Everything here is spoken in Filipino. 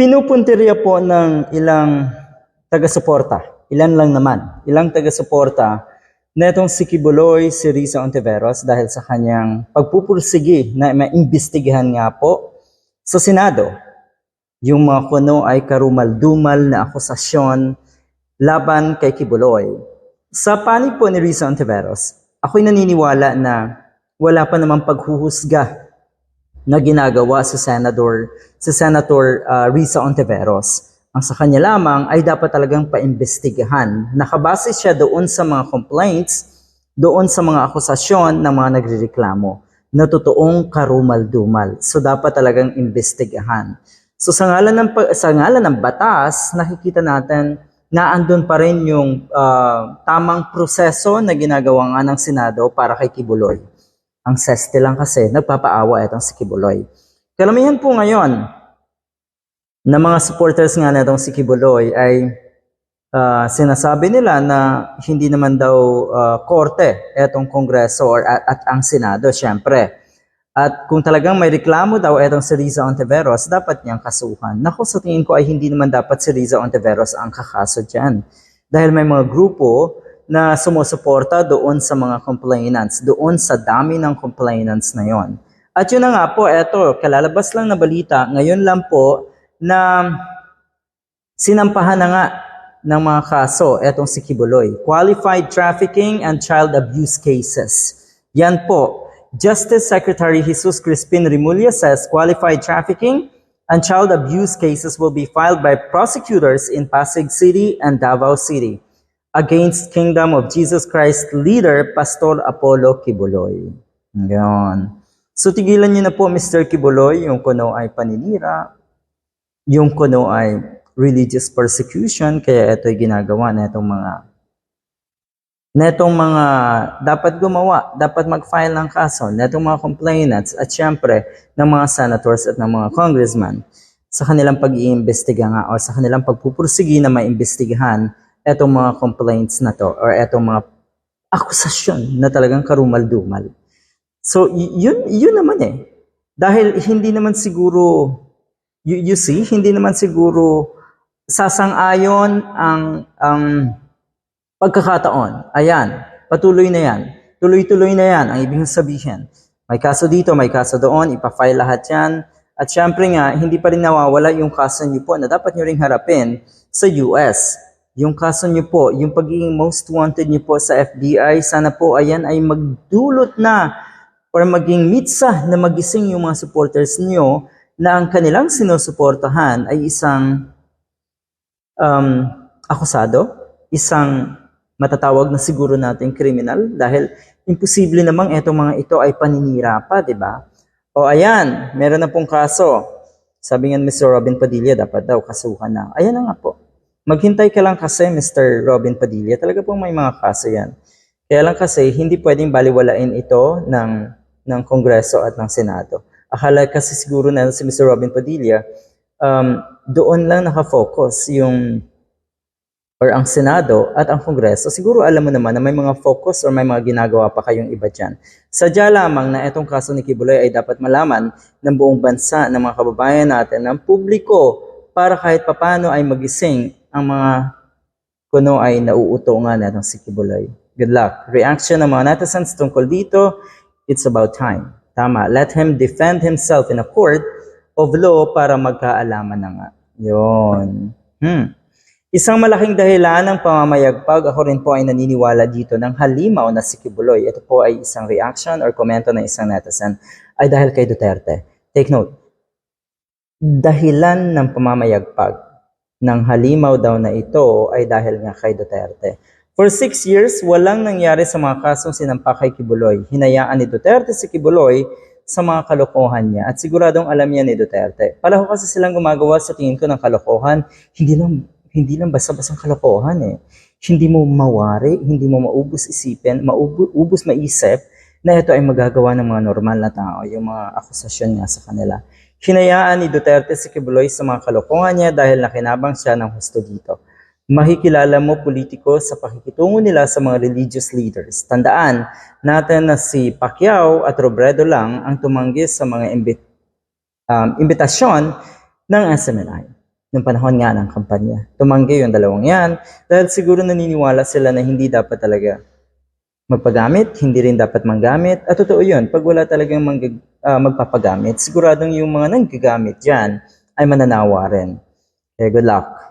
Pinupuntirya po ng ilang taga-suporta, ilan lang naman, ilang taga-suporta na itong si Kibuloy, si Risa Ontiveros dahil sa kanyang pagpupursigi na maimbestigahan nga po sa Senado. Yung mga kuno ay karumal-dumal na akusasyon laban kay Kibuloy. Sa panig po ni Risa Ontiveros, ako'y naniniwala na wala pa namang paghuhusga na ginagawa sa Senator sa Senator uh, Risa Ontiveros. Ang sa kanya lamang ay dapat talagang paimbestigahan. Nakabase siya doon sa mga complaints, doon sa mga akusasyon ng mga nagrereklamo na totoong karumal-dumal. So dapat talagang imbestigahan. So sa ngalan ng sa ngalan ng batas, nakikita natin na andun pa rin yung uh, tamang proseso na ginagawa nga ng Senado para kay Kibuloy. Ang seste lang kasi, nagpapaawa itong si Kibuloy. Kalamihan po ngayon na mga supporters nga na itong si Kibuloy ay ah, sinasabi nila na hindi naman daw ah, korte itong kongreso at, at ang Senado, syempre. At kung talagang may reklamo daw itong si Riza Ontiveros, dapat niyang kasuhan. Naku, sa tingin ko ay hindi naman dapat si Riza Ontiveros ang kakaso dyan. Dahil may mga grupo na sumusuporta doon sa mga complainants, doon sa dami ng complainants na yon. At yun na nga po, eto, kalalabas lang na balita, ngayon lang po na sinampahan na nga ng mga kaso etong si Kibuloy. Qualified trafficking and child abuse cases. Yan po. Justice Secretary Jesus Crispin Rimulya says qualified trafficking and child abuse cases will be filed by prosecutors in Pasig City and Davao City against Kingdom of Jesus Christ leader Pastor Apollo Kibuloy. Yan. So tigilan niyo na po Mr. Kibuloy yung kuno ay paninira, yung kuno ay religious persecution, kaya ito'y ginagawa na itong mga na itong mga dapat gumawa, dapat mag-file ng kaso, na itong mga complainants at syempre ng mga senators at ng mga congressman sa kanilang pag-iimbestiga nga o sa kanilang pagpupursigi na maimbestigahan etong mga complaints na to or etong mga akusasyon na talagang karumal-dumal. So, yun, yun naman eh. Dahil hindi naman siguro, you, you see, hindi naman siguro sasang-ayon ang, ang pagkakataon. Ayan, patuloy na yan. Tuloy-tuloy na yan ang ibig sabihin. May kaso dito, may kaso doon, ipafile lahat yan. At syempre nga, hindi pa rin nawawala yung kaso niyo po na dapat nyo ring harapin sa US. Yung kaso niyo po, yung pagiging most wanted niyo po sa FBI, sana po ayan ay magdulot na or maging mitsa na magising yung mga supporters niyo na ang kanilang sinusuportahan ay isang um, akusado, isang matatawag na siguro natin kriminal dahil imposible namang etong mga ito ay paninira pa, di ba? O ayan, meron na pong kaso. Sabi nga Mr. Robin Padilla, dapat daw kasuhan na. Ayan na nga po. Maghintay ka lang kasi, Mr. Robin Padilla. Talaga pong may mga kaso yan. Kaya lang kasi, hindi pwedeng baliwalain ito ng, ng Kongreso at ng Senado. Akala kasi siguro na si Mr. Robin Padilla, um, doon lang nakafocus yung or ang Senado at ang Kongreso, siguro alam mo naman na may mga focus or may mga ginagawa pa kayong iba dyan. Sadya lamang na itong kaso ni Kibuloy ay dapat malaman ng buong bansa, ng mga kababayan natin, ng publiko, para kahit papano ay magising ang mga kuno ay nauuto nga na itong si Kibuloy. Good luck. Reaction ng mga netizens tungkol dito, it's about time. Tama. Let him defend himself in a court of law para magkaalaman na nga. Yun. Hmm. Isang malaking dahilan ng pamamayagpag, ako rin po ay naniniwala dito ng halimaw na si Kibuloy. Ito po ay isang reaction or komento ng isang netizen ay dahil kay Duterte. Take note, dahilan ng pamamayagpag ng halimaw daw na ito ay dahil nga kay Duterte. For six years, walang nangyari sa mga kasong sinampa kay Kibuloy. Hinayaan ni Duterte si Kibuloy sa mga kalokohan niya at siguradong alam niya ni Duterte. Palaho kasi silang gumagawa sa tingin ko ng kalokohan, hindi lang hindi lang basta-basta kalokohan eh. Hindi mo mawari, hindi mo maubos isipin, maubos ubos maisip na ito ay magagawa ng mga normal na tao, yung mga akusasyon nga sa kanila. Hinayaan ni Duterte si Kibuloy sa mga kalokohan niya dahil nakinabang siya ng husto dito. Makikilala mo politiko sa pakikitungo nila sa mga religious leaders. Tandaan natin na si Pacquiao at Robredo lang ang tumanggi sa mga imbit, um, imbitasyon ng SMNI. ng panahon nga ng kampanya. Tumanggi yung dalawang yan dahil siguro naniniwala sila na hindi dapat talaga magpagamit, hindi rin dapat manggamit. At totoo yun, pag wala talagang manggag- ah, magpapagamit, siguradong yung mga nanggagamit dyan ay mananawa rin. Kaya good luck.